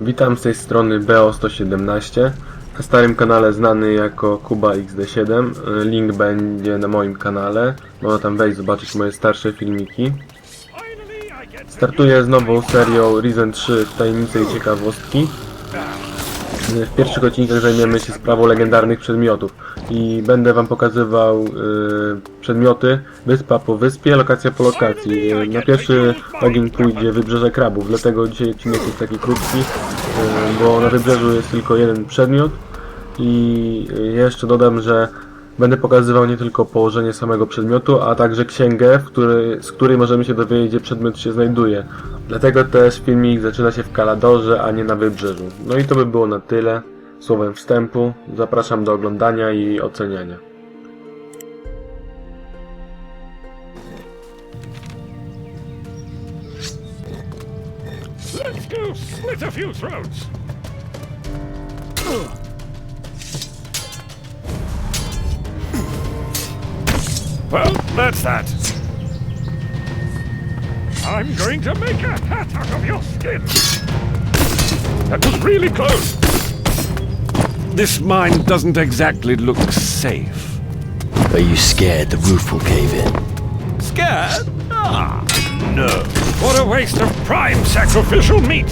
Witam z tej strony BO117, na starym kanale znany jako Kuba XD7. Link będzie na moim kanale, można tam wejść zobaczyć moje starsze filmiki. Startuję z nową serią Risen 3 Tajemnice i Ciekawostki. W pierwszych odcinkach zajmiemy się sprawą legendarnych przedmiotów i będę wam pokazywał y, przedmioty wyspa po wyspie, lokacja po lokacji. Y, Na pierwszy ogień pójdzie Wybrzeże Krabów, dlatego dzisiaj odcinek jest taki krótki, y, bo na wybrzeżu jest tylko jeden przedmiot i jeszcze dodam, że będę pokazywał nie tylko położenie samego przedmiotu, a także księgę, z której możemy się dowiedzieć, gdzie przedmiot się znajduje. Dlatego też filmik zaczyna się w Kaladorze, a nie na wybrzeżu. No i to by było na tyle. Słowem wstępu zapraszam do oglądania i oceniania. Well, that's that. I'm going to make a hat out of your skin. That was really close. This mine doesn't exactly look safe. Are you scared the roof will cave in? Scared? Ah, no. What a waste of prime sacrificial meat.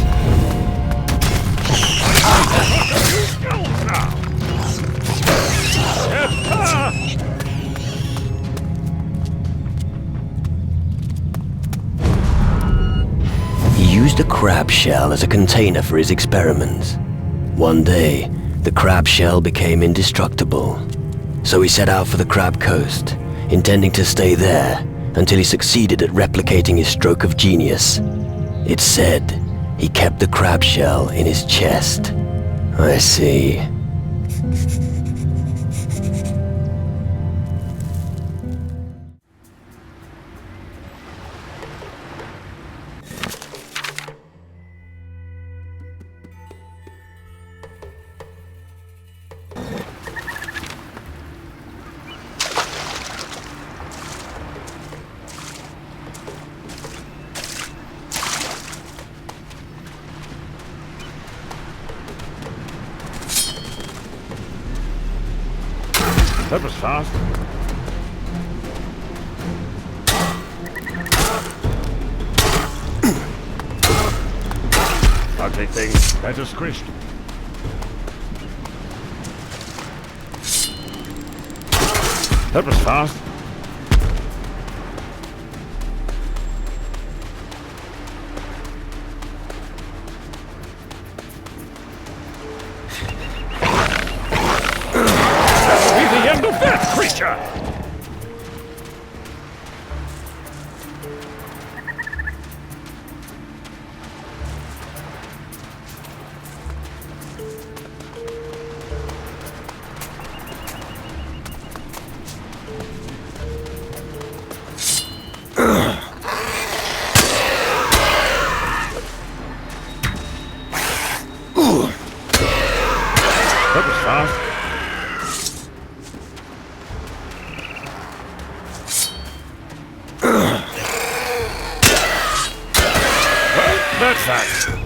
Used a crab shell as a container for his experiments. One day, the crab shell became indestructible. So he set out for the Crab Coast, intending to stay there until he succeeded at replicating his stroke of genius. It's said he kept the crab shell in his chest. I see. That was fast. Ugly thing. Better squished. That was fast. Russia. Zach.